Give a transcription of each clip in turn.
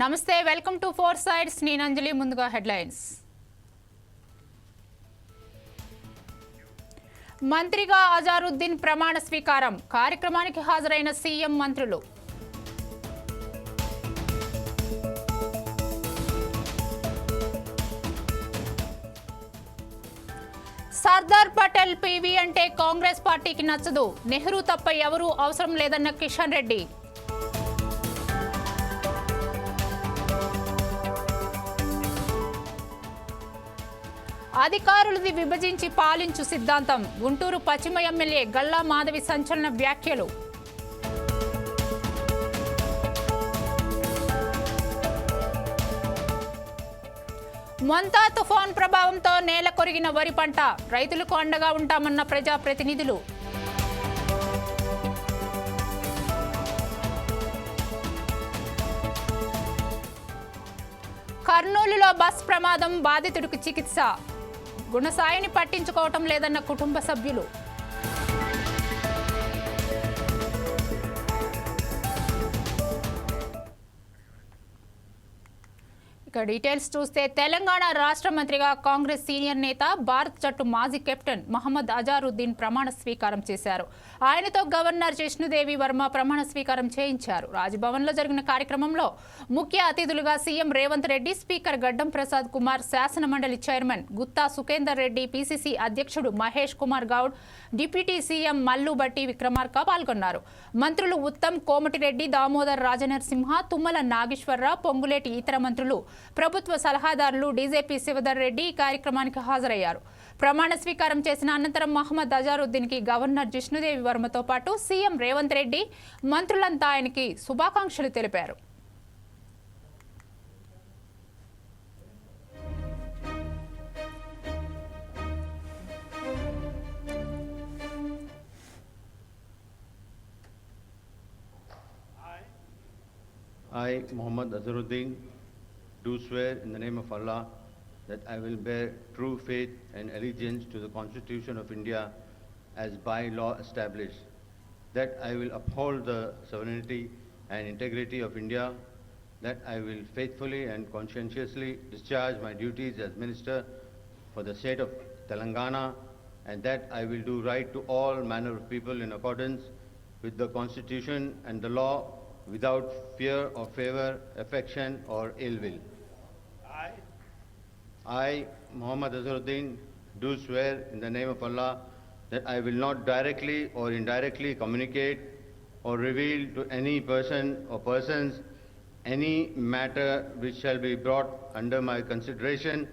నమస్తే welcome to four sides. నేను అంజలి ముందుగా హెడ్లైన్స్. మంత్రిగా అజారుద్దీన్ ప్రమాణ స్వీకారం. కార్యక్రమానికి హాజరైన సీఎం మంత్రులు. సర్దార్ పటేల్ పీవీ అంటే కాంగ్రెస్ పార్టీకి నచ్చదు. నెహ్రూ తప్ప ఎవరూ అవసరం లేదన్న కిషన్ రెడ్డి. అధికారులది విభజించి పాలించు సిద్ధాంతం. గుంటూరు పశ్చిమ ఎమ్మెల్యే గల్లా మాధవి సంచలన వ్యాఖ్యలు. మొంతా తుఫాన్ ప్రభావంతో నేల కొరిగిన వరి పంట. రైతులకు అండగా ఉంటామన్న ప్రజాప్రతినిధులు. కర్నూలులో బస్ ప్రమాదం బాధితుడికి చికిత్స. గుణసాయిని పట్టించుకోవటం లేదన్న కుటుంబ సభ్యులు ఇక డీటెయిల్స్ చూస్తే తెలంగాణ రాష్ట్ర మంత్రిగా కాంగ్రెస్ సీనియర్ నేత భారత్ జట్టు మాజీ కెప్టెన్ మహమ్మద్ అజారుద్దీన్ ప్రమాణ స్వీకారం చేశారు. ఆయనతో గవర్నర్ జిష్ణుదేవి వర్మ ప్రమాణ స్వీకారం చేయించారు. రాజ్భవన్లో జరిగిన కార్యక్రమంలో ముఖ్య అతిథులుగా సీఎం రేవంత్ రెడ్డి స్పీకర్ గడ్డం ప్రసాద్ కుమార్ శాసన మండలి చైర్మన్ గుత్తా సుఖేందర్ రెడ్డి పీసీసీ అధ్యక్షుడు మహేష్ కుమార్ గౌడ్ డిప్యూటీ సీఎం మల్లుబట్టి విక్రమార్క పాల్గొన్నారు. మంత్రులు ఉత్తమ్ కోమటిరెడ్డి దామోదర్ రాజనరసింహ తుమ్మల నాగేశ్వరరావు పొంగులేటి ఇతర మంత్రులు ప్రభుత్వ సలహాదారులు డీజేపీ శివధర్ రెడ్డి ఈ కార్యక్రమానికి హాజరయ్యారు. ప్రమాణ స్వీకారం చేసిన అనంతరం మహమ్మద్ అజారుద్దీన్కి గవర్నర్ జిష్ణుదేవి వర్మతో పాటు సీఎం రేవంత్ రెడ్డి మంత్రులంతా ఆయనకి శుభాకాంక్షలు తెలిపారు. I, Muhammad Azharuddin, do swear in the name of Allah that I will bear true faith and allegiance to the Constitution of India as by law established, that I will uphold the sovereignty and integrity of India, that I will faithfully and conscientiously discharge my duties as Minister for the state of Telangana, and that I will do right to all manner of people in accordance with the Constitution and the law without fear or favor, affection or ill will. I, Muhammad Azharuddin, do swear in the name of Allah that I will not directly or indirectly communicate or reveal to any person or persons any matter which shall be brought under my consideration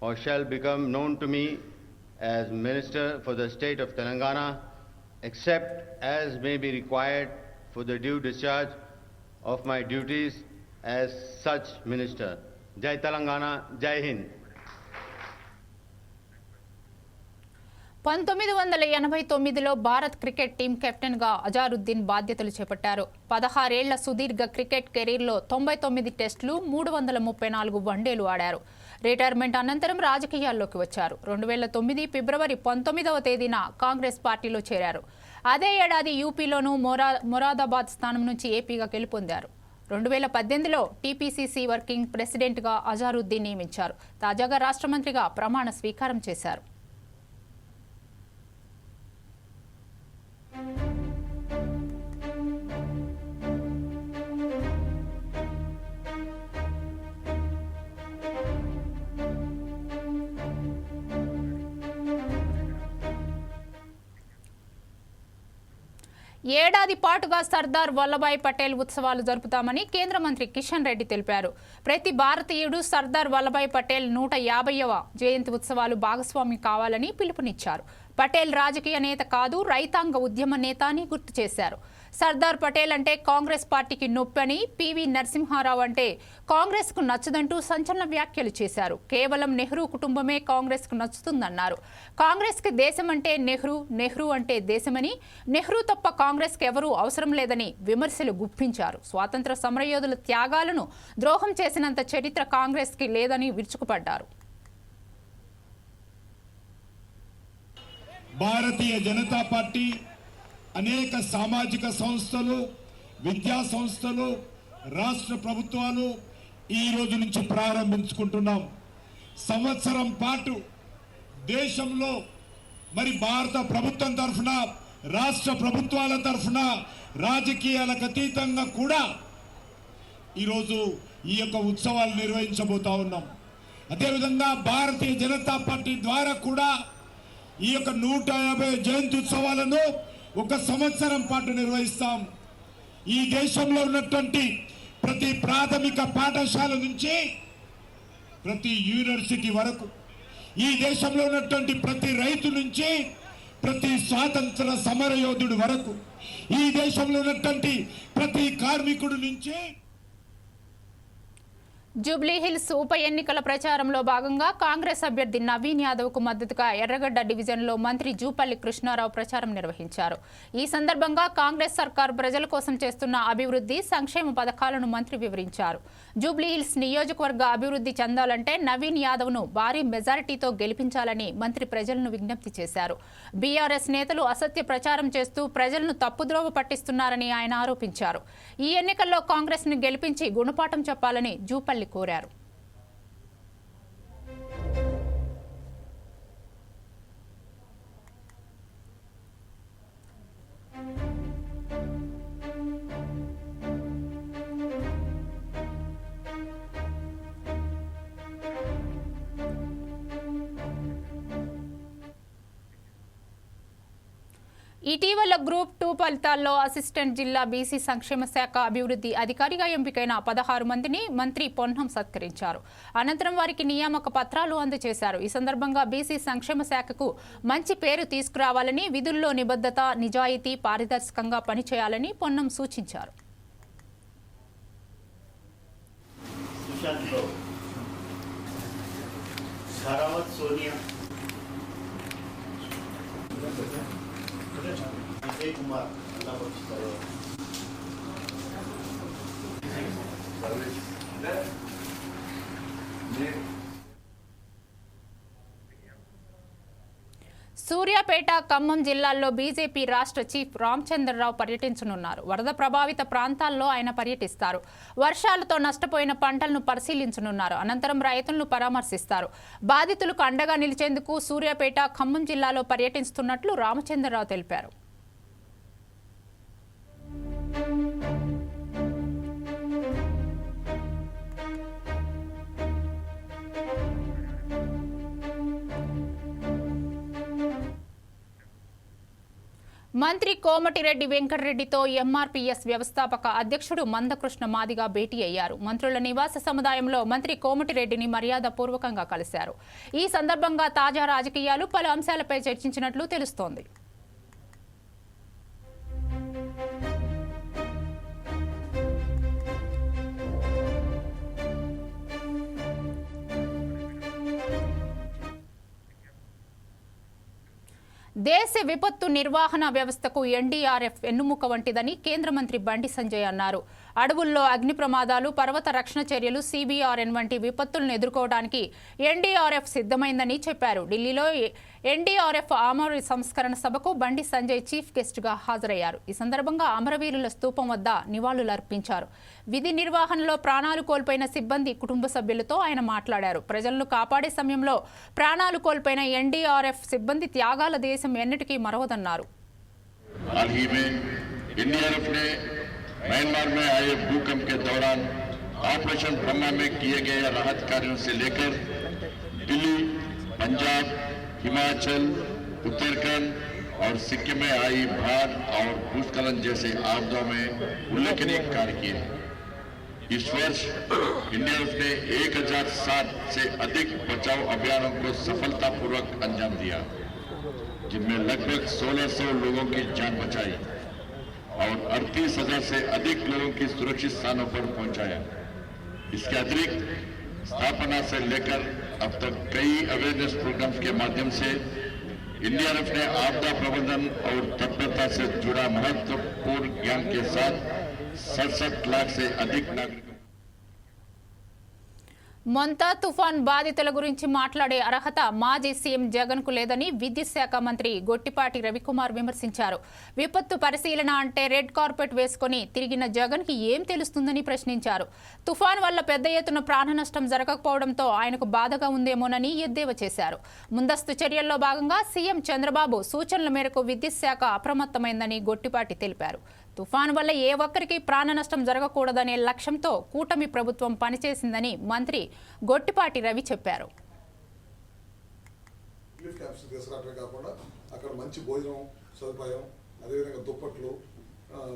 or shall become known to me as Minister for the state of Telangana, except as may be required for the due discharge of my duties as such minister. Jai Telangana, Jai Hind. పంతొమ్మిది వందల ఎనభై తొమ్మిదిలో Bharat cricket team కెప్టెన్గా అజారుద్దీన్ బాధ్యతలు చేపట్టారు. పదహారేళ్ళ సుదీర్ఘ cricket కెరీర్లో తొంభై తొమ్మిది టెస్టులు మూడు వందల ముప్పై నాలుగు వన్డేలు ఆడారు. రిటైర్మెంట్ అనంతరం రాజకీయాల్లోకి వచ్చారు. రెండు వేల తొమ్మిది ఫిబ్రవరి పంతొమ్మిదవ తేదీన కాంగ్రెస్ పార్టీలో చేరారు. అదే ఏడాది యూపీలోనూ మొరా మొరాదాబాద్ స్థానం నుంచి ఏపీగా గెలుపొందారు. రెండు వేల పద్దెనిమిదిలో టీపీసీసీ వర్కింగ్ ప్రెసిడెంట్గా అజారుద్దీన్ నియమించారు. తాజాగా రాష్ట్ర మంత్రిగా ప్రమాణ స్వీకారం చేశారు. ఏడాది పాటుగా సర్దార్ వల్లభాయ్ పటేల్ ఉత్సవాలు జరుపుతామని కేంద్ర మంత్రి కిషన్ రెడ్డి తెలిపారు. ప్రతి భారతీయుడు సర్దార్ వల్లభాయ్ పటేల్ నూట యాభైవ జయంతి ఉత్సవాలు భాగస్వామి కావాలని పిలుపునిచ్చారు. పటేల్ రాజకీయ నేత కాదు రైతాంగ ఉద్యమ నేత అని గుర్తు చేశారు. సర్దార్ పటేల్ అంటే కాంగ్రెస్ పార్టీకి నొప్పని పివి నరసింహారావు అంటే కాంగ్రెస్కు నచ్చదంటూ సంచలన వ్యాఖ్యలు చేశారు. కేవలం నెహ్రూ కుటుంబమే కాంగ్రెస్కు నచ్చుతుందన్నారు. కాంగ్రెస్కి దేశం అంటే నెహ్రూ నెహ్రూ అంటే దేశమని నెహ్రూ తప్ప కాంగ్రెస్కి ఎవరూ అవసరం లేదని విమర్శలు గుప్పించారు. స్వాతంత్ర సమరయోధుల త్యాగాలను ద్రోహం చేసినంత చరిత్ర కాంగ్రెస్కి లేదని విరుచుకుపడ్డారు. భారతీయ జనతా పార్టీ అనేక సామాజిక సంస్థలు విద్యా సంస్థలు రాష్ట్ర ప్రభుత్వాలు ఈ రోజు నుంచి ప్రారంభించుకుంటున్నాం. సంవత్సరం పాటు దేశంలో మరి భారత ప్రభుత్వం తరఫున రాష్ట్ర ప్రభుత్వాల తరఫున రాజకీయాలకు అతీతంగా కూడా ఈరోజు ఈ యొక్క ఉత్సవాలు నిర్వహించబోతా ఉన్నాం. అదేవిధంగా భారతీయ జనతా పార్టీ ద్వారా కూడా ఈ యొక్క నూట యాభై జయంతి ఉత్సవాలను ఒక సంవత్సరం పాటు నిర్వహిస్తాం. ఈ దేశంలో ఉన్నటువంటి ప్రతి ప్రాథమిక పాఠశాల నుంచి ప్రతి యూనివర్సిటీ వరకు ఈ దేశంలో ఉన్నటువంటి ప్రతి రైతు నుంచి ప్రతి స్వాతంత్ర సమరయోధుడి వరకు ఈ దేశంలో ఉన్నటువంటి ప్రతి కార్మికుడి నుంచి జూబ్లీహిల్స్ ఉప ఎన్నికల ప్రచారంలో భాగంగా కాంగ్రెస్ అభ్యర్థి నవీన్ యాదవ్కు మద్దతుగా ఎర్రగడ్డ డివిజన్లో మంత్రి జూపల్లి కృష్ణారావు ప్రచారం నిర్వహించారు. ఈ సందర్భంగా కాంగ్రెస్ సర్కార్ ప్రజల కోసం చేస్తున్న అభివృద్ధి సంక్షేమ పథకాలను మంత్రి వివరించారు. జూబ్లీహిల్స్ నియోజకవర్గ అభివృద్ధి చెందాలంటే నవీన్ యాదవ్ను భారీ మెజారిటీతో గెలిపించాలని మంత్రి ప్రజలను విజ్ఞప్తి చేశారు. బీఆర్ఎస్ నేతలు అసత్య ప్రచారం చేస్తూ ప్రజలను తప్పుద్రోవ పట్టిస్తున్నారని ఆయన ఆరోపించారు. ఈ ఎన్నికల్లో కాంగ్రెస్ను గెలిపించి గుణపాఠం చెప్పాలని జూపల్లి కోరారు. ఇటీవల గ్రూప్ టూ ఫలితాల్లో అసిస్టెంట్ జిల్లా బీసీ సంక్షేమ శాఖ అభివృద్ధి అధికారిగా ఎంపికైన పదహారు మందిని మంత్రి పొన్నం సత్కరించారు. అనంతరం వారికి నియామక పత్రాలు అందజేశారు. ఈ సందర్భంగా బీసీ సంక్షేమ శాఖకు మంచి పేరు తీసుకురావాలని విధుల్లో నిబద్ధత నిజాయితీ పారదర్శకంగా పనిచేయాలని పొన్నం సూచించారు. సోనియా. సూర్యాపేట ఖమ్మం జిల్లాల్లో బీజేపీ రాష్ట్ర చీఫ్ రామచంద్రరావు పర్యటించనున్నారు. వరద ప్రభావిత ప్రాంతాల్లో ఆయన పర్యటిస్తారు. వర్షాలతో నష్టపోయిన పంటలను పరిశీలించనున్నారు. అనంతరం రైతులను పరామర్శిస్తారు. బాధితులకు అండగా నిలిచేందుకు సూర్యాపేట ఖమ్మం జిల్లాలో పర్యటిస్తున్నట్లు రామచంద్రరావు తెలిపారు. మంత్రి కోమటిరెడ్డి వెంకటరెడ్డితో ఎంఆర్పీఎస్ వ్యవస్థాపక అధ్యక్షుడు మందకృష్ణ మాదిగా భేటీ అయ్యారు. మంత్రుల నివాస సముదాయంలో మంత్రి కోమటిరెడ్డిని మర్యాదపూర్వకంగా కలిశారు. ఈ సందర్భంగా తాజా రాజకీయాలు పలు అంశాలపై చర్చించినట్లు తెలుస్తోంది. దేశ విపత్తు నిర్వహణ వ్యవస్థకు ఎన్డీఆర్ఎఫ్ వెన్నుముక వంటిదని కేంద్ర మంత్రి బండి సంజయ్ అన్నారు. అడవుల్లో అగ్ని ప్రమాదాలు పర్వత రక్షణ చర్యలు సిబిఆర్ఎన్ వంటి విపత్తులను ఎదుర్కోవడానికి ఎన్డీఆర్ఎఫ్ సిద్ధమైందని చెప్పారు. ఢిల్లీలో ఎన్డీఆర్ఎఫ్ ఆమర సంస్కరణ సభకు బండి సంజయ్ చీఫ్ గెస్ట్గా హాజరయ్యారు. ఈ సందర్భంగా అమరవీరుల స్తూపం వద్ద నివాళులర్పించారు విధి నిర్వహణలో ప్రాణాలు కోల్పోయిన సిబ్బంది కుటుంబ సభ్యులతో ఆయన మాట్లాడారు. ప్రజలను కాపాడే సమయంలో ప్రాణాలు కోల్పోయిన ఎన్డీఆర్ఎఫ్ సిబ్బంది త్యాగాల దేశం ఎన్నటికీ మరవదన్నారు. म्यांमार में आए भूकंप के दौरान ऑपरेशन ब्रह्मा में किए गए राहत कार्यों से लेकर दिल्ली, पंजाब, हिमाचल, उत्तराखंड और सिक्किम में आई बाढ़ और भूस्खलन जैसे आपदाओं में उल्लेखनीय कार्य किए इस वर्ष एनडीआरएफ ने 1007 से अधिक बचाव अभियानों को सफलतापूर्वक अंजाम दिया, जिनमें लगभग 1600 लोगों की जान बचाई। और 38,000 से अधिक लोगों की सुरक्षित स्थानों पर पहुँचाया। इसके अतिरिक्त स्थापना से लेकर अब तक कई अवेयरनेस प्रोग्राम्स के माध्यम से एनडीआरएफ ने आपदा प्रबंधन और तत्परता से जुड़ा महत्वपूर्ण ज्ञान के साथ सड़सठ लाख से अधिक नागरिकों మొంతా తుఫాన్ బాధితుల గురించి మాట్లాడే అర్హత మాజీ సీఎం జగన్కు లేదని విద్యుత్ శాఖ మంత్రి గొట్టిపాటి రవికుమార్ విమర్శించారు. విపత్తు పరిశీలన అంటే రెడ్ కార్పెట్ వేసుకొని తిరిగిన జగన్కి ఏం తెలుస్తుందని ప్రశ్నించారు. తుఫాన్ వల్ల పెద్ద ఎత్తున ప్రాణ నష్టం జరగకపోవడంతో ఆయనకు బాధగా ఉందేమోనని ఎద్దేవా చేశారు. ముందస్తు చర్యల్లో భాగంగా సీఎం చంద్రబాబు సూచనల మేరకు విద్యుత్ శాఖ అప్రమత్తమైందని గొట్టిపాటి తెలిపారు. తుఫాను వల్ల ఏ ఒక్కరికి ప్రాణ నష్టం జరగకూడదనే లక్ష్యంతో కూటమి ప్రభుత్వం పనిచేసిందని మంత్రి గొట్టిపాటి రవి చెప్పారు. రిలీఫ్ క్యాంప్స్ తీసుకురావడమే కాకుండా అక్కడ మంచి భోజనం సదుపాయం అదేవిధంగా దుప్పట్లు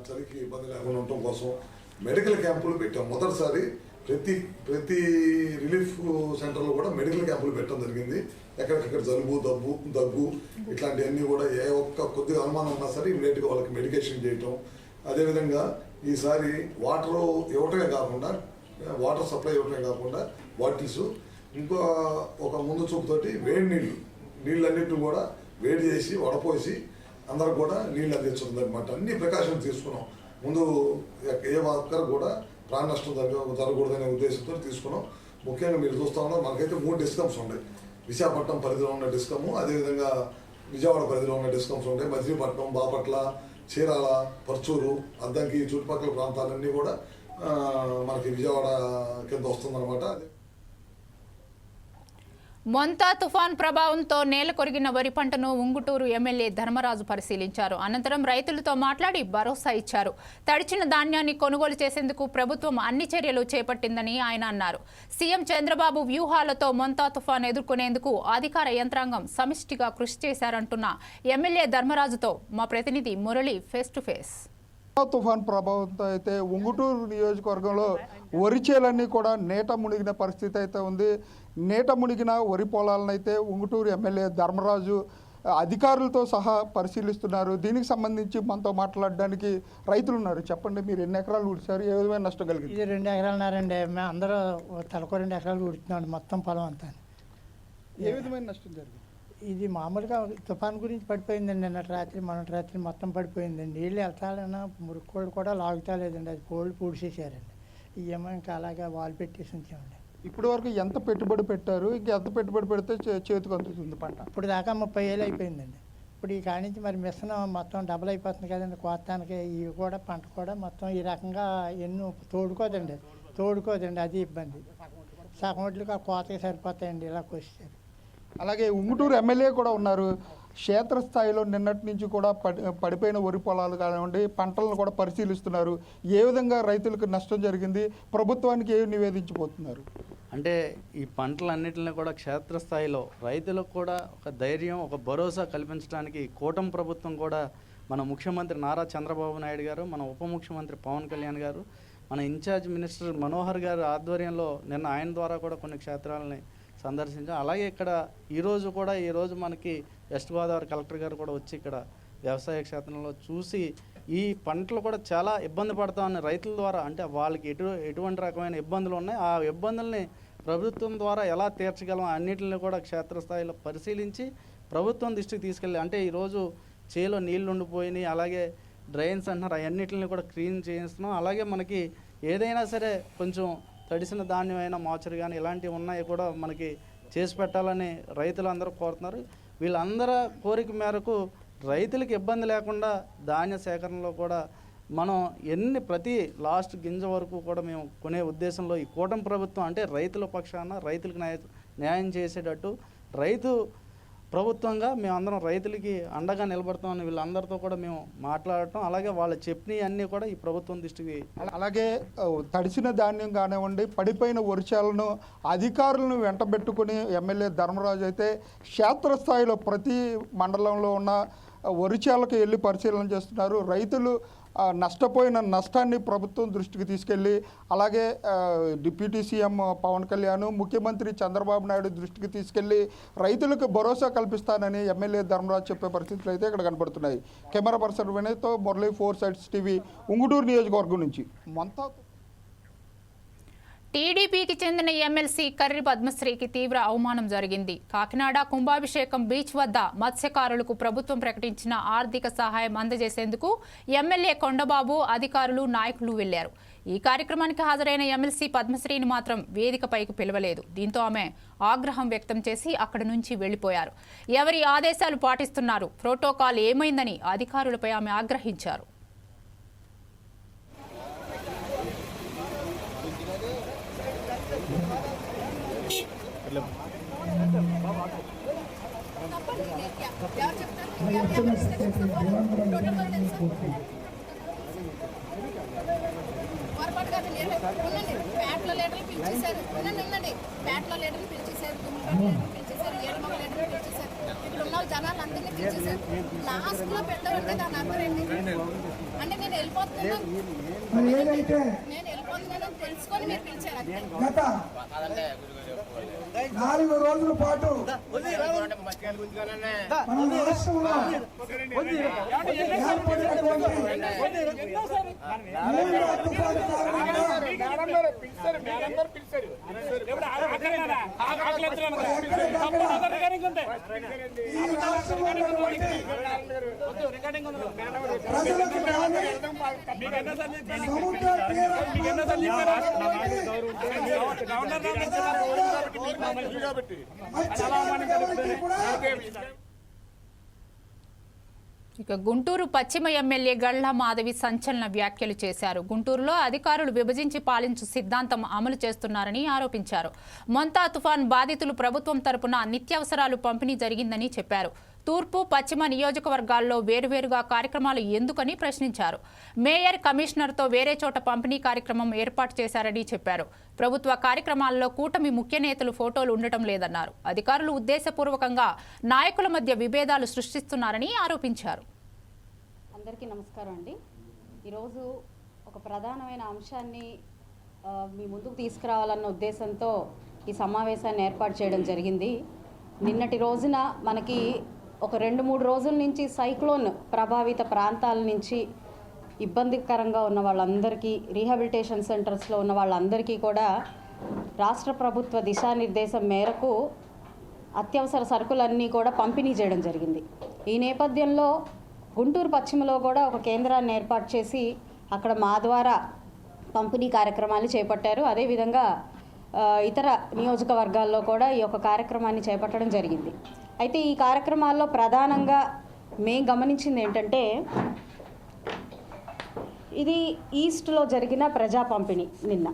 చలికి ఇబ్బంది లేకుండా ఉండటం కోసం మెడికల్ క్యాంపులు పెట్టాం. మొదటిసారి ప్రతి ప్రతి రిలీఫ్ సెంటర్లో కూడా మెడికల్ క్యాంపులు పెట్టడం జరిగింది. ఎక్కడికక్కడ జలుబు దగ్గు దగ్గు ఇట్లాంటివన్నీ కూడా ఏ ఒక్క కొద్దిగా అనుమానం ఉన్నా సరే ఇమీడియట్గా వాళ్ళకి మెడికేషన్ చేయటం అదేవిధంగా ఈసారి వాటర్ ఇవ్వటమే కాకుండా వాటర్ సప్లై ఇవ్వటమే కాకుండా బాటిల్స్ ఇంకో ఒక ముందు చూపుతోటి వేడి నీళ్ళు నీళ్ళన్నిటిని కూడా వేడి చేసి వడపోసి అందరికి కూడా నీళ్ళు అందించుతుంది అనమాట అన్ని ప్రికాషన్స్ తీసుకున్నాం. ముందు ఏ ఒక్కరు కూడా ప్రాణ నష్టం జరగకూడదనే ఉద్దేశంతో తీసుకున్నాం. ముఖ్యంగా మీరు చూస్తా ఉన్నారు మనకైతే మూడు డిస్కమ్స్ ఉన్నాయి విశాఖపట్నం పరిధిలో ఉన్న డిస్కము అదేవిధంగా విజయవాడ పరిధిలో ఉన్న డిస్కమ్స్ ఉంటాయి మచిలీపట్నం బాపట్ల చీరాల పర్చూరు అద్దంకి చుట్టుపక్కల ప్రాంతాలన్నీ కూడా మనకి విజయవాడ కింద వస్తుందన్నమాట. అది మొంతా తుఫాన్ ప్రభావంతో నేల కొరిగిన వరి పంటను ఉంగుటూరు ఎమ్మెల్యే ధర్మరాజు పరిశీలించారు. అనంతరం రైతులతో మాట్లాడి భరోసా ఇచ్చారు. తడిచిన ధాన్యాన్ని కొనుగోలు చేసేందుకు ప్రభుత్వం అన్ని చర్యలు చేపట్టిందని ఆయన అన్నారు. సీఎం చంద్రబాబు వ్యూహాలతో మొంతా తుఫాన్ ఎదుర్కొనేందుకు అధికార యంత్రాంగం సమిష్టిగా కృషి చేశారంటున్న ఎమ్మెల్యే ధర్మరాజుతో మా ప్రతినిధి మురళి ఫేస్ టు ఫేస్ తుఫాన్ ప్రభావంతో అయితే ఉంగుటూరు నియోజకవర్గంలో వరి చేలన్నీ కూడా నేట మునిగిన పరిస్థితి అయితే ఉంది. నీట మునిగిన వరి పొలాలను అయితే ఉంగుటూరు ఎమ్మెల్యే ధర్మరాజు అధికారులతో సహా పరిశీలిస్తున్నారు. దీనికి సంబంధించి మనతో మాట్లాడడానికి రైతులు ఉన్నారు. చెప్పండి మీరు ఎన్ని ఎకరాలు ఊడిచారు? ఏ విధమైన నష్టం కలిగింది? ఇది రెండు ఎకరాలున్నారండి. మేము అందరూ తలకో రెండు ఎకరాలు ఉడుతున్నాం మొత్తం పొలం అంతా. ఏ విధమైన నష్టం జరిగింది? ఇది మామూలుగా తుఫాన్ గురించి పడిపోయిందండి. నిన్నటి రాత్రి మొన్నటి రాత్రి మొత్తం పడిపోయిందండి నీళ్ళు వెళ్తాలన్నా మురుక్కోళ్ళు కూడా లాగుతా లేదండి. అది కోళ్ళు పూడిసేసారండి ఇవేమో ఇంకా అలాగా వాల్ పెట్టేసి ఉంచామండి. ఇప్పటి వరకు ఎంత పెట్టుబడి పెట్టారు? ఇంకా ఎంత పెట్టుబడి పెడితే చేతికి అందుతుంది పంట? ఇప్పుడు దాకా ముప్పై ఏళ్ళు అయిపోయిందండి. ఇప్పుడు ఈ కాడి నుంచి మరి మిషన్ మొత్తం డబుల్ అయిపోతుంది కదండి. కోస్తానికి ఇవి కూడా పంట కూడా మొత్తం ఈ రకంగా ఎన్నో తోడుకోదండి. తోడుకోదండి అది ఇబ్బంది. సగం వడ్లు ఆ కోతకి సరిపోతాయండి ఇలా కొస్తారు అలాగే ఉంగుటూరు ఎమ్మెల్యే కూడా ఉన్నారు. క్షేత్రస్థాయిలో నిన్నటి నుంచి కూడా పడి పడిపోయిన వరి పొలాలు కానివ్వండి పంటలను కూడా పరిశీలిస్తున్నారు. ఏ విధంగా రైతులకు నష్టం జరిగింది? ప్రభుత్వానికి ఏమి నివేదించిపోతున్నారు అంటే ఈ పంటలన్నింటిని కూడా క్షేత్రస్థాయిలో రైతులకు కూడా ఒక ధైర్యం ఒక భరోసా కల్పించడానికి కూటమి ప్రభుత్వం కూడా మన ముఖ్యమంత్రి నారా చంద్రబాబు నాయుడు గారు మన ఉప ముఖ్యమంత్రి పవన్ కళ్యాణ్ గారు మన ఇన్ఛార్జ్ మినిస్టర్ మనోహర్ గారి ఆధ్వర్యంలో నిన్న ఆయన ద్వారా కూడా కొన్ని క్షేత్రాలని సందర్శించాం. అలాగే ఇక్కడ ఈరోజు కూడా ఈరోజు మనకి వెస్ట్ గోదావరి కలెక్టర్ గారు కూడా వచ్చి ఇక్కడ వ్యవసాయ క్షేత్రంలో చూసి ఈ పంటలు కూడా చాలా ఇబ్బంది పడతా ఉన్నాయి రైతుల ద్వారా అంటే వాళ్ళకి ఎటు ఎటువంటి రకమైన ఇబ్బందులు ఉన్నాయి ఆ ఇబ్బందుల్ని ప్రభుత్వం ద్వారా ఎలా తీర్చగలం అన్నిటిని కూడా క్షేత్రస్థాయిలో పరిశీలించి ప్రభుత్వం దృష్టికి తీసుకెళ్ళి అంటే ఈరోజు చేలో నీళ్ళు ఉండిపోయినాయి అలాగే డ్రైన్స్ అంటున్నారు అవన్నిటిని కూడా క్లీన్ చేయిస్తున్నాం. అలాగే మనకి ఏదైనా సరే కొంచెం తడిసిన ధాన్యం అయినా మాచరు కానీ ఇలాంటివి ఉన్నాయి కూడా మనకి చేసి పెట్టాలని రైతులందరూ కోరుతున్నారు. వీళ్ళందరి కోరిక మేరకు రైతులకు ఇబ్బంది లేకుండా ధాన్య సేకరణలో కూడా మనం ఎన్ని ప్రతి లాస్ట్ గింజ వరకు కూడా మేము కొనే ఉద్దేశంలో ఈ కూటమి ప్రభుత్వం అంటే రైతుల పక్షాన రైతులకు న్యాయ న్యాయం చేసేటట్టు రైతు ప్రభుత్వంగా మేమందరం రైతులకి అండగా నిలబడతామని వీళ్ళందరితో కూడా మేము మాట్లాడటం అలాగే వాళ్ళు చెప్పినవి అన్నీ కూడా ఈ ప్రభుత్వం దృష్టికి అలాగే తడిచిన తడిసిన ధాన్యం కానివ్వండి పడిపోయిన వర్షాలను అధికారులను వెంటబెట్టుకుని ఎమ్మెల్యే ధర్మరాజు అయితే క్షేత్రస్థాయిలో ప్రతి మండలంలో ఉన్న వరిచేలకు వెళ్ళి పరిశీలన చేస్తున్నారు. రైతులు నష్టపోయిన నష్టాన్ని ప్రభుత్వం దృష్టికి తీసుకెళ్ళి అలాగే డిప్యూటీ సీఎం పవన్ కళ్యాణ్ ముఖ్యమంత్రి చంద్రబాబు నాయుడు దృష్టికి తీసుకెళ్ళి రైతులకు భరోసా కల్పిస్తానని ఎమ్మెల్యే ధర్మరాజు చెప్పే పరిస్థితులు అయితే ఇక్కడ కనబడుతున్నాయి camera person వినయ్తో Murali four sides TV Ungutur నియోజకవర్గం నుంచి. మొంతా టీడీపీకి చెందిన ఎమ్మెల్సీ కర్రి పద్మశ్రీకి తీవ్ర అవమానం జరిగింది. కాకినాడ కుంభాభిషేకం బీచ్ వద్ద మత్స్యకారులకు ప్రభుత్వం ప్రకటించిన ఆర్థిక సహాయం అందజేసేందుకు ఎమ్మెల్యే కొండబాబు అధికారులు నాయకులు వెళ్ళారు. ఈ కార్యక్రమానికి హాజరైన ఎమ్మెల్సీ పద్మశ్రీని మాత్రం వేదికపైకి పిలవలేదు. దీంతో ఆమె ఆగ్రహం వ్యక్తం చేసి అక్కడి నుంచి వెళ్ళిపోయారు ఎవరి ఆదేశాలు పాటిస్తున్నారు? ప్రోటోకాల్ ఏమైందని అధికారులపై ఆమె ఆగ్రహించారు. పొరపాటు ప్యాట్లో లీటర్లు పిలిచేశారు ఉండండి ఉండండి ప్యాట్లో లీటర్లు పిలిచేశారు పిలిచేశారు ఏడుమొగ లీటర్లు పిలిచేశారు ఇక్కడ ఉన్న జనాలు అందరినీ పిలిచేశారు లాస్ట్లో దాని అర్థం ఏంటి అంటే నేను వెళ్ళిపోతున్నాను నేను గత నాలుగు రోజుల పాటు మన రాష్ట్రంలో ఏర్పడినటువంటి మూడవ తుఫాను కారణంగా ఈ రాష్ట్రంలో ఉన్నటువంటి ప్రజలకు కానీ సముద్ర తీరాలు ఇక గుంటూరు పశ్చిమ ఎమ్మెల్యే గళ్ళ మాధవి సంచలన వ్యాఖ్యలు చేశారు. గుంటూరులో అధికారులు విభజించి పాలించు సిద్ధాంతం అమలు చేస్తున్నారని ఆరోపించారు. మొంతా తుఫాన్ బాధితులు ప్రభుత్వం తరపున నిత్యావసరాలు పంపిణీ జరిగిందని చెప్పారు. తూర్పు పశ్చిమ నియోజకవర్గాల్లో వేరువేరుగా కార్యక్రమాలు ఎందుకని ప్రశ్నించారు. మేయర్ కమిషనర్తో వేరే చోట పంపిణీ కార్యక్రమం ఏర్పాటు చేశారని చెప్పారు. ప్రభుత్వ కార్యక్రమాల్లో కూటమి ముఖ్య నేతలు ఫోటోలు ఉండటం లేదన్నారు. అధికారులు ఉద్దేశపూర్వకంగా నాయకుల మధ్య విభేదాలు సృష్టిస్తున్నారని ఆరోపించారు. అందరికీ నమస్కారం అండి. ఈరోజు ఒక ప్రధానమైన అంశాన్ని మీ ముందుకు తీసుకురావాలన్న ఉద్దేశంతో ఈ సమావేశాన్ని ఏర్పాటు చేయడం జరిగింది. నిన్నటి రోజున మనకి ఒక రెండు మూడు రోజుల నుంచి సైక్లోన్ ప్రభావిత ప్రాంతాల నుంచి ఇబ్బందికరంగా ఉన్న వాళ్ళందరికీ రీహాబిలిటేషన్ సెంటర్స్లో ఉన్న వాళ్ళందరికీ కూడా రాష్ట్ర ప్రభుత్వ దిశానిర్దేశం మేరకు అత్యవసర సరుకులన్నీ కూడా పంపిణీ చేయడం జరిగింది. ఈ నేపథ్యంలో గుంటూరు పశ్చిమలో కూడా ఒక కేంద్రాన్ని ఏర్పాటు చేసి అక్కడ మా ద్వారా పంపిణీ కార్యక్రమాలు చేపట్టారు. అదేవిధంగా ఇతర నియోజకవర్గాల్లో కూడా ఈ యొక్క కార్యక్రమాన్ని చేపట్టడం జరిగింది. అయితే ఈ కార్యక్రమాల్లో ప్రధానంగా మేము గమనించింది ఏంటంటే ఇది ఈస్ట్లో జరిగిన ప్రజా పంపిణీ నిన్న.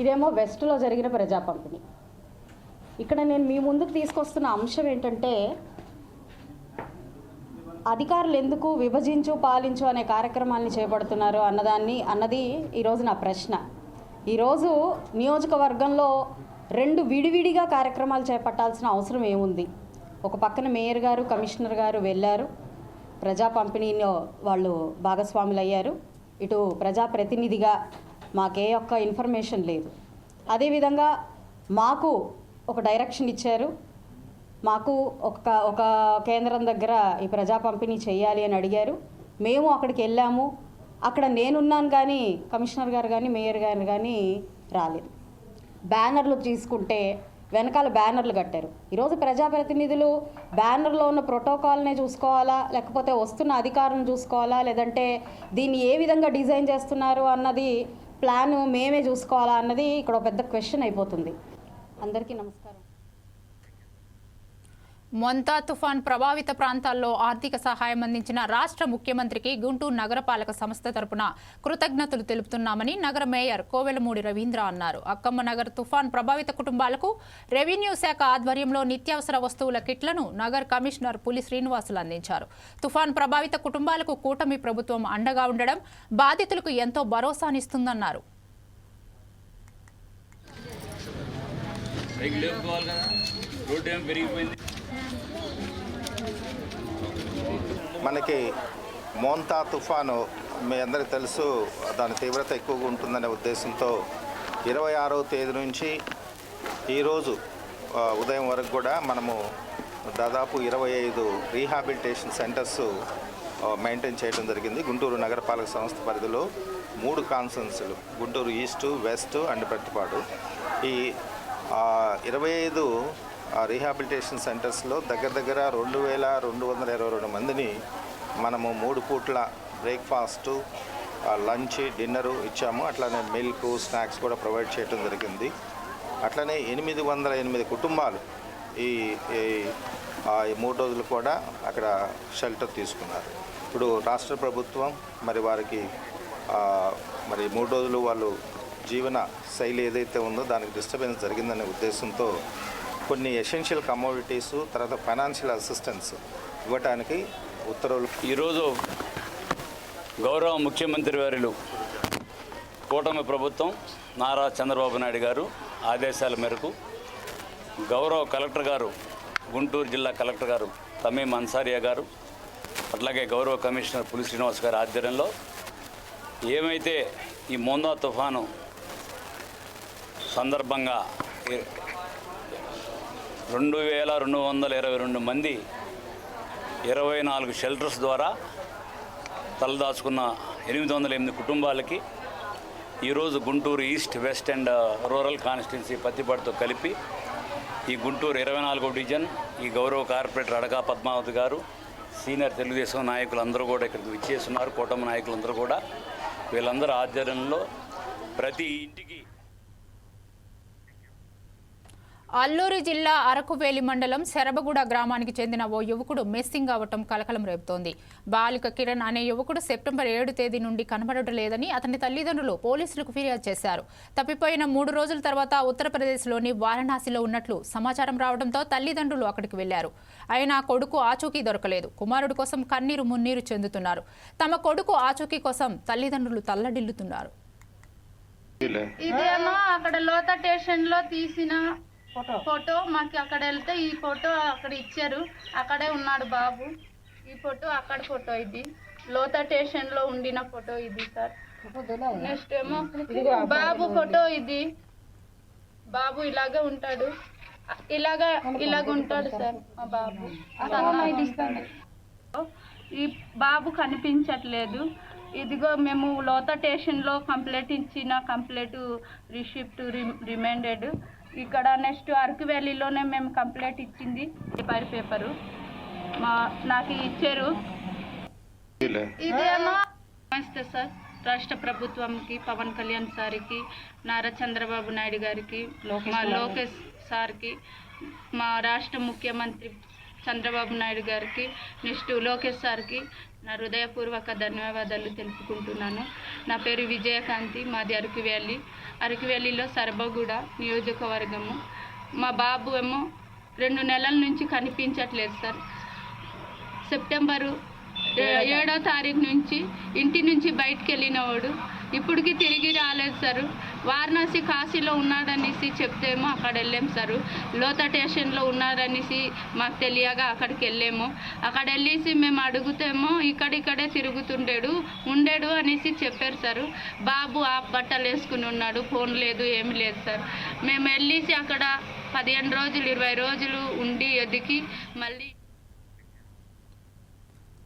ఇదేమో వెస్ట్లో జరిగిన ప్రజా పంపిణీ. ఇక్కడ నేను మీ ముందుకు తీసుకొస్తున్న అంశం ఏంటంటే అధికారులు ఎందుకు విభజించు పాలించు అనే కార్యక్రమాల్ని చేపడుతున్నారు అన్నదాన్ని అన్నది ఈరోజు నా ప్రశ్న. ఈరోజు నియోజకవర్గంలో రెండు విడివిడిగా కార్యక్రమాలు చేపట్టాల్సిన అవసరం ఏముంది? ఒక పక్కన మేయర్ గారు కమిషనర్ గారు వెళ్ళారు. ప్రజా పంపిణీలో వాళ్ళు భాగస్వాములు అయ్యారు ఇటు ప్రజాప్రతినిధిగా మాకే ఒక్క ఇన్ఫర్మేషన్ లేదు. అదేవిధంగా మాకు ఒక డైరెక్షన్ ఇచ్చారు. మాకు ఒక ఒక కేంద్రం దగ్గర ఈ ప్రజా పంపిణీ చేయాలి అని అడిగారు. మేము అక్కడికి వెళ్ళాము. అక్కడ నేనున్నాను కానీ కమిషనర్ గారు కానీ మేయర్ గారు కానీ రాలేదు. బ్యానర్లు తీసుకుంటే వెనకాల బ్యానర్లు కట్టారు. ఈరోజు ప్రజాప్రతినిధులు బ్యానర్లో ఉన్న ప్రోటోకాల్నే చూసుకోవాలా లేకపోతే వస్తున్న అధికారులను చూసుకోవాలా లేదంటే దీన్ని ఏ విధంగా డిజైన్ చేస్తున్నారు అన్నది ప్లాన్ మేమే చూసుకోవాలా అన్నది ఇక్కడ ఒక పెద్ద క్వశ్చన్ అయిపోతుంది. అందరికీ నమస్కారం. మొంతా తుఫాన్ ప్రభావిత ప్రాంతాల్లో ఆర్థిక సహాయం అందించిన రాష్ట్ర ముఖ్యమంత్రికి గుంటూరు నగరపాలక సంస్థ తరపున కృతజ్ఞతలు తెలుపుతున్నామని నగర మేయర్ కోవెలమూడి రవీంద్ర అన్నారు. అక్కమ్మ నగర్ తుఫాన్ ప్రభావిత కుటుంబాలకు రెవెన్యూ శాఖ ఆధ్వర్యంలో నిత్యావసర వస్తువుల కిట్లను నగర్ కమిషనర్ పులి శ్రీనివాసులు అందించారు. తుఫాన్ ప్రభావిత కుటుంబాలకు కూటమి ప్రభుత్వం అండగా ఉండడం బాధితులకు ఎంతో భరోసానిస్తుందన్నారు. రోడ్డు ఏం పెరిగిపోయింది. మనకి మోంతా తుఫాను మీ అందరికీ తెలుసు దాని తీవ్రత ఎక్కువగా ఉంటుందనే ఉద్దేశంతో ఇరవై ఆరవ తేదీ నుంచి ఈరోజు ఉదయం వరకు కూడా మనము దాదాపు ఇరవై ఐదు రీహాబిలిటేషన్ సెంటర్స్ మెయింటైన్ చేయడం జరిగింది. గుంటూరు నగరపాలక సంస్థ పరిధిలో మూడు కాన్సన్స్లు Guntur east west and Prathipadu. ఈ ఇరవై ఐదు రీహాబిలిటేషన్ సెంటర్స్లో దగ్గర దగ్గర రెండు వేల రెండు వందల ఇరవై రెండు మందిని మనము మూడు పూట్ల బ్రేక్ఫాస్టు లంచ్ డిన్నరు ఇచ్చాము. అట్లానే మిల్క్ స్నాక్స్ కూడా ప్రొవైడ్ చేయడం జరిగింది. అట్లనే ఎనిమిది వందల ఎనిమిది కుటుంబాలు ఈ ఈ మూడు రోజులు కూడా అక్కడ షెల్టర్ తీసుకున్నారు. ఇప్పుడు రాష్ట్ర ప్రభుత్వం మరి వారికి మరి మూడు రోజులు వాళ్ళు జీవన శైలి ఏదైతే ఉందో దానికి డిస్టర్బెన్స్ జరిగిందనే ఉద్దేశంతో కొన్ని ఎసెన్షియల్ కమోడిటీస్ తర్వాత ఫైనాన్షియల్ అసిస్టెన్స్ ఇవ్వటానికి ఉత్తర్వులు. ఈరోజు గౌరవ ముఖ్యమంత్రి వారిలు కూటమి ప్రభుత్వం నారా చంద్రబాబు నాయుడు గారు ఆదేశాల మేరకు గౌరవ కలెక్టర్ గారు గుంటూరు జిల్లా కలెక్టర్ గారు తమీం అన్సారియా గారు అట్లాగే గౌరవ కమిషనర్ పులి శ్రీనివాస్ గారి ఆధ్వర్యంలో ఏమైతే ఈ మోందా తుఫాను సందర్భంగా రెండు వేల రెండు వందల ఇరవై రెండు మంది ఇరవై నాలుగు షెల్టర్స్ ద్వారా తలదాచుకున్న ఎనిమిది వందల ఎనిమిది కుటుంబాలకి ఈరోజు Guntur east west and rural constituency పత్తిపాటితో కలిపి ఈ గుంటూరు ఇరవై నాలుగో డివిజన్ ఈ గౌరవ కార్పొరేటర్ అడగా పద్మావతి గారు సీనియర్ తెలుగుదేశం నాయకులు అందరూ కూడా ఇక్కడికి విచ్చేస్తున్నారు కూటమి నాయకులందరూ కూడా. వీళ్ళందరూ ఆధ్వర్యంలో ప్రతి ఇంటికి అల్లూరు జిల్లా అరకువేలి మండలం శరబగూడ గ్రామానికి చెందిన ఓ యువకుడు మిస్సింగ్ అవటం కలకలం రేపుతోంది. బాలిక కిరణ్ అనే యువకుడు సెప్టెంబర్ ఏడు తేదీ నుండి కనబడటం లేదని అతని తల్లిదండ్రులు పోలీసులకు ఫిర్యాదు చేశారు. తప్పిపోయిన మూడు రోజుల తర్వాత ఉత్తరప్రదేశ్లోని వారణాసిలో ఉన్నట్లు సమాచారం రావడంతో తల్లిదండ్రులు అక్కడికి వెళ్ళారు. అయినా కొడుకు ఆచూకీ దొరకలేదు. కుమారుడు కోసం కన్నీరు మున్నీరు చెందుతున్నారు. తమ కొడుకు ఆచూకీ కోసం తల్లిదండ్రులు తల్లడిల్లుతున్నారు. ఇదేమో అక్కడ లోత స్టేషన్లో తీసిన ఫోటో? మాకు అక్కడ వెళ్తే ఈ ఫోటో అక్కడ ఇచ్చారు. అక్కడే ఉన్నాడు బాబు. ఈ ఫోటో అక్కడ ఫోటో ఇది. లోత స్టేషన్లో ఉండిన ఫోటో ఇది సార్. నెక్స్ట్ ఏమో బాబు ఫోటో ఇది. బాబు ఇలాగే ఉంటాడు. ఇలాగా ఇలాగ ఉంటాడు సార్ మా బాబు. ఈ బాబు కనిపించట్లేదు. ఇదిగో మేము లోత స్టేషన్లో కంప్లైంట్ ఇచ్చిన కంప్లైంట్ రిసిప్ట్ రిమైండెడ్. ఇక్కడ నెక్స్ట్ అరకు వ్యాలీలోనే మేము కంప్లైంట్ ఇచ్చింది పేపర్ పేపరు. మా నాకు ఇచ్చారు. ఇదేమో నమస్తే సార్. రాష్ట్ర ప్రభుత్వంకి పవన్ కళ్యాణ్ సార్కి నారా చంద్రబాబు నాయుడు గారికి మా లోకేష్ సార్కి మా రాష్ట్ర ముఖ్యమంత్రి చంద్రబాబు నాయుడు గారికి నెక్స్ట్ లోకేష్ సార్కి నా హృదయపూర్వక ధన్యవాదాలు తెలుపుకుంటున్నాను. నా పేరు విజయకాంతి మాది అరకు వ్యాలీ అరకు వ్యాలీలో సర్బగూడ నియోజకవర్గము. మా బాబు ఏమో రెండు నెలల నుంచి కనిపించట్లేదు సార్. సెప్టెంబరు ఏడో తారీఖు నుంచి ఇంటి నుంచి బయటికి వెళ్ళినవాడు. ఇప్పటికి తిరిగి రాలేదు సార్. వారణాసి కాశీలో ఉన్నాడనేసి చెప్తేమో అక్కడ వెళ్ళాము సార్. లోత స్టేషన్లో ఉన్నాడనేసి మాకు తెలియగా అక్కడికి వెళ్ళాము. అక్కడ వెళ్ళేసి మేము అడుగుతేమో ఇక్కడిక్కడే తిరుగుతుండేడు ఉండేడు అనేసి చెప్పారు సార్. బాబు ఆ బట్టలు వేసుకుని ఉన్నాడు ఫోన్ లేదు ఏమి లేదు సార్. మేము వెళ్ళేసి అక్కడ పదిహేను రోజులు ఇరవై రోజులు ఉండి ఎదికి మళ్ళీ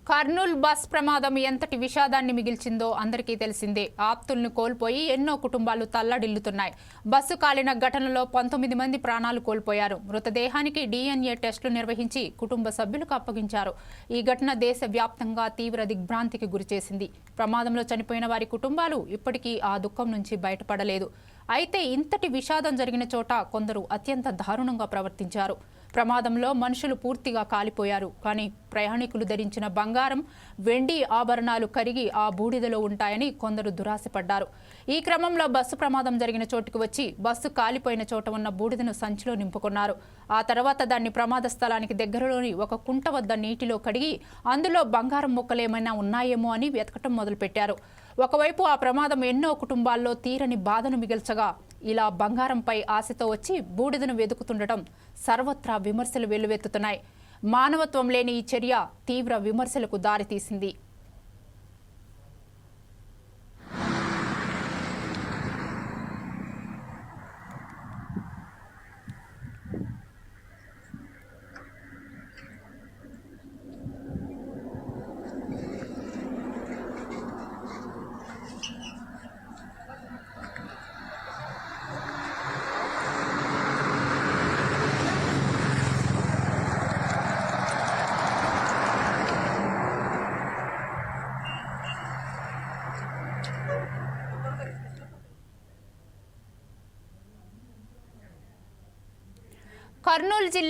కర్నూల్ బస్ ప్రమాదం ఎంతటి విషాదాన్ని మిగిల్చిందో అందరికీ తెలిసిందే. ఆప్తుల్ని కోల్పోయి ఎన్నో కుటుంబాలు తల్లడిల్లుతున్నాయి. బస్సు కాలిన ఘటనలో పంతొమ్మిది మంది ప్రాణాలు కోల్పోయారు. మృతదేహానికి డీఎన్ఏ టెస్టులు నిర్వహించి కుటుంబ సభ్యులకు అప్పగించారు. ఈ ఘటన దేశవ్యాప్తంగా తీవ్ర దిగ్భ్రాంతికి గురిచేసింది. ప్రమాదంలో చనిపోయిన వారి కుటుంబాలు ఇప్పటికీ ఆ దుఃఖం నుంచి బయటపడలేదు. అయితే ఇంతటి విషాదం జరిగిన చోట కొందరు అత్యంత దారుణంగా ప్రవర్తించారు. ప్రమాదంలో మనుషులు పూర్తిగా కాలిపోయారు. కానీ ప్రయాణికులు ధరించిన బంగారం వెండి ఆభరణాలు కరిగి ఆ బూడిదలో ఉంటాయని కొందరు దురాశపడ్డారు. ఈ క్రమంలో బస్సు ప్రమాదం జరిగిన చోటుకు వచ్చి బస్సు కాలిపోయిన చోట ఉన్న బూడిదను సంచిలో నింపుకున్నారు. ఆ తర్వాత దాన్ని ప్రమాద స్థలానికి దగ్గరలోని ఒక కుంట వద్ద నీటిలో కడిగి అందులో బంగారం ముక్కలేమైనా ఉన్నాయేమో అని వెతకటం మొదలుపెట్టారు. ఒకవైపు ఆ ప్రమాదం ఎన్నో కుటుంబాల్లో తీరని బాధను మిగల్చగా ఇలా బంగారంపై ఆశతో వచ్చి బూడిదను వెతుకుతుండటం సర్వత్రా విమర్శలు వెల్లువెత్తుతున్నాయి. మానవత్వం లేని ఈ చర్య తీవ్ర విమర్శలకు దారితీసింది.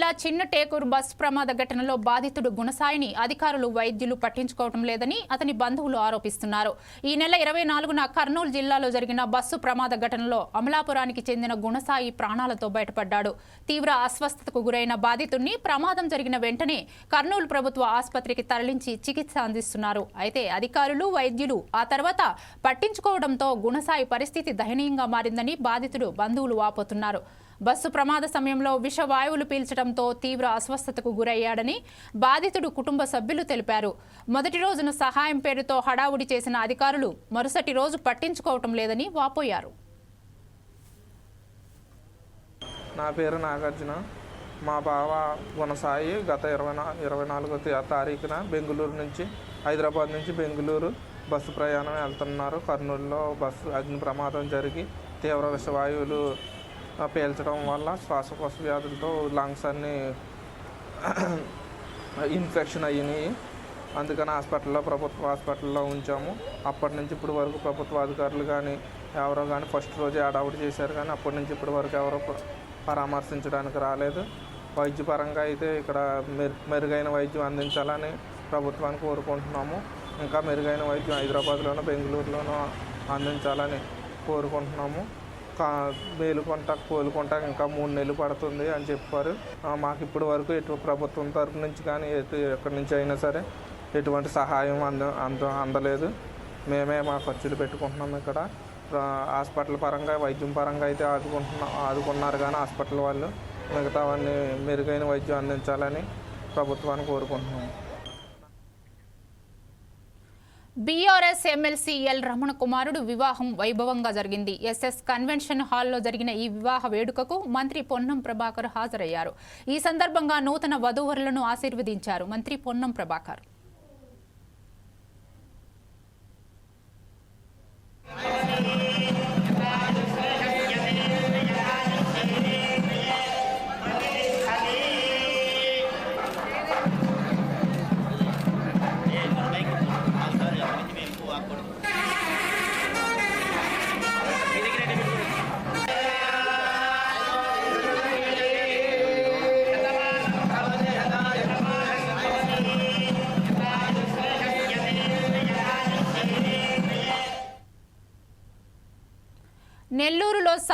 జిల్లా చిన్న టేకూరు బస్సు ప్రమాద ఘటనలో బాధితుడు గుణసాయిని అధికారులు వైద్యులు పట్టించుకోవడం లేదని అతని బంధువులు ఆరోపిస్తున్నారు. ఈ నెల ఇరవై నాలుగున కర్నూలు జిల్లాలో జరిగిన బస్సు ప్రమాద ఘటనలో అమలాపురానికి చెందిన గుణసాయి ప్రాణాలతో బయటపడ్డాడు. తీవ్ర అస్వస్థతకు గురైన బాధితుడిని ప్రమాదం జరిగిన వెంటనే కర్నూలు ప్రభుత్వ ఆసుపత్రికి తరలించి చికిత్స అందిస్తున్నారు. అయితే అధికారులు వైద్యులు ఆ తర్వాత పట్టించుకోవడంతో గుణసాయి పరిస్థితి దయనీయంగా మారిందని బాధితుడు బంధువులు వాపోతున్నారు. బస్సు ప్రమాద సమయంలో విషవాయువులు పీల్చడంతో తీవ్ర అస్వస్థతకు గురయ్యాడని బాధితుడు కుటుంబ సభ్యులు తెలిపారు. మొదటి రోజున సహాయం పేరుతో హడావుడి చేసిన అధికారులు మరుసటి రోజు పట్టించుకోవటం లేదని వాపోయారు. నా పేరు నాగార్జున. మా బావ గుణసాయి గత ఇరవై నా ఇరవై నాలుగో తారీఖున బెంగళూరు నుంచి హైదరాబాద్ నుంచి బెంగళూరు బస్సు ప్రయాణం వెళ్తున్నారు. కర్నూలులో బస్సు అగ్ని ప్రమాదం జరిగి తీవ్ర విషవాయువులు పీల్చడం వల్ల శ్వాసకోశ వ్యాధులతో లంగ్స్ అన్నీ ఇన్ఫెక్షన్ అయినాయి. అందుకని హాస్పిటల్లో ప్రభుత్వ హాస్పిటల్లో ఉంచాము. అప్పటి నుంచి ఇప్పటి వరకు ప్రభుత్వ అధికారులు కానీ ఎవరో కానీ ఫస్ట్ రోజే అడావుట్ చేశారు కానీ అప్పటి నుంచి ఇప్పటి వరకు ఎవరో పరామర్శించడానికి రాలేదు. వైద్యపరంగా అయితే ఇక్కడ మెరు మెరుగైన వైద్యం అందించాలని ప్రభుత్వాన్ని కోరుకుంటున్నాము. ఇంకా మెరుగైన వైద్యం హైదరాబాద్లోనూ బెంగళూరులోనూ అందించాలని కోరుకుంటున్నాము. కా మేలుకొంట ఇంకా మూడు నెలలు పడుతుంది అని చెప్పారు. మాకు ఇప్పటి వరకు ఎటు ప్రభుత్వం తరపు నుంచి కానీ ఎటు ఎక్కడి నుంచి అయినా సరే ఎటువంటి సహాయం అంద అంద అందలేదు. మేమే మా ఖర్చులు పెట్టుకుంటున్నాం ఇక్కడ. హాస్పిటల్ పరంగా వైద్యం పరంగా అయితే ఆదుకుంటున్నాం ఆదుకున్నారు కానీ హాస్పిటల్ వాళ్ళు మిగతావన్నీ మెరుగైన వైద్యం అందించాలని ప్రభుత్వాన్ని కోరుకుంటున్నాము బీఆర్ఎస్ ఎమ్మెల్సీ ఎల్ రమణ కుమారుడు వివాహం వైభవంగా జరిగింది. ఎస్ఎస్ కన్వెన్షన్ హాల్లో జరిగిన ఈ వివాహ వేడుకకు మంత్రి పొన్నం ప్రభాకర్ హాజరయ్యారు. ఈ సందర్భంగా నూతన వధూవరులను ఆశీర్వదించారు మంత్రి పొన్నం ప్రభాకర్.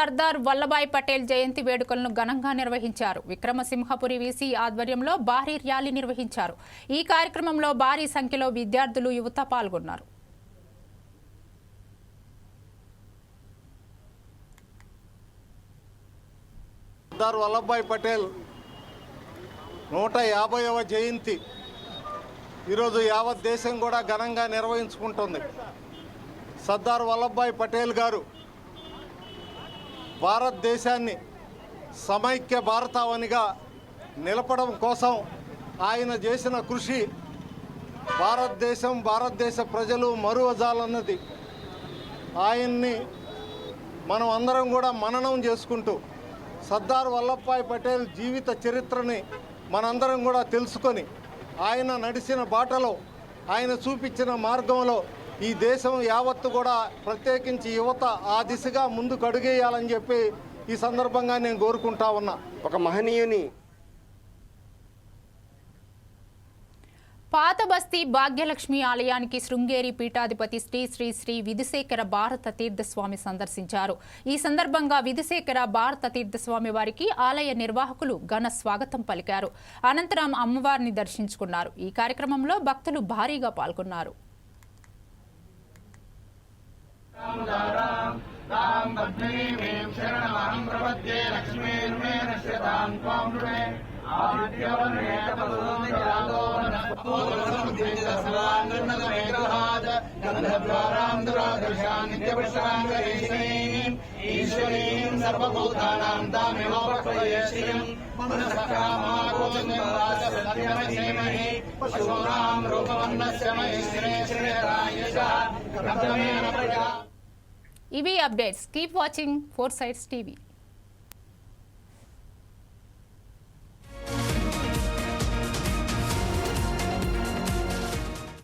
సర్దార్ వల్లభాయ్ పటేల్ జయంతి వేడుకలను ఘనంగా నిర్వహించారు. విక్రమసింహపురి వీసీ ఆధ్వర్యంలో భారీ ర్యాలీ నిర్వహించారు. ఈ కార్యక్రమంలో భారీ సంఖ్యలో విద్యార్థులు యువత పాల్గొన్నారు. సర్దార్ వల్లభాయ్ పటేల్ నూట యాభైవ జయంతి. ఈరోజు యావత్ దేశం కూడా ఘనంగా నిర్వహించుకుంటుంది. సర్దార్ వల్లభాయ్ పటేల్ గారు భారతదేశాన్ని సమైక్య భారతావనిగా నిలపడం కోసం ఆయన చేసిన కృషి భారతదేశం భారతదేశ ప్రజలు మరువజాలన్నది. ఆయన్ని మనం అందరం కూడా మననం చేసుకుంటూ సర్దార్ వల్లభాయ్ పటేల్ జీవిత చరిత్రని మనందరం కూడా తెలుసుకొని ఆయన నడిచిన బాటలో ఆయన చూపించిన మార్గంలో ఈ దేశం యావత్తు కూడా ప్రత్యేకించి యువత ఆ దిశగా ముందుకు అడుగేయాలని చెప్పి ఈ సందర్భంగా నేను కోరుకుంటా ఉన్నా. ఒక మహనీయుని పాత బస్తీ భాగ్యలక్ష్మి ఆలయానికి శృంగేరి పీఠాధిపతి శ్రీ శ్రీ శ్రీ విధుశేఖర భారత తీర్థస్వామి సందర్శించారు. ఈ సందర్భంగా విధుశేఖర భారత తీర్థస్వామి వారికి ఆలయ నిర్వాహకులు ఘన స్వాగతం పలికారు. అనంతరం అమ్మవారిని దర్శించుకున్నారు. ఈ కార్యక్రమంలో భక్తులు భారీగా పాల్గొన్నారు. ఈశ్వరీం సర్వభూతానాం తామేవ ప్రయశ్రీం మనసకామారోగ్యమహి పశూనాం రూపమన్నస్య మహిశ్రే శ్రేయరాయుష ప్రథమేన ప్రజా ఇవి updates keep watching Four Sides TV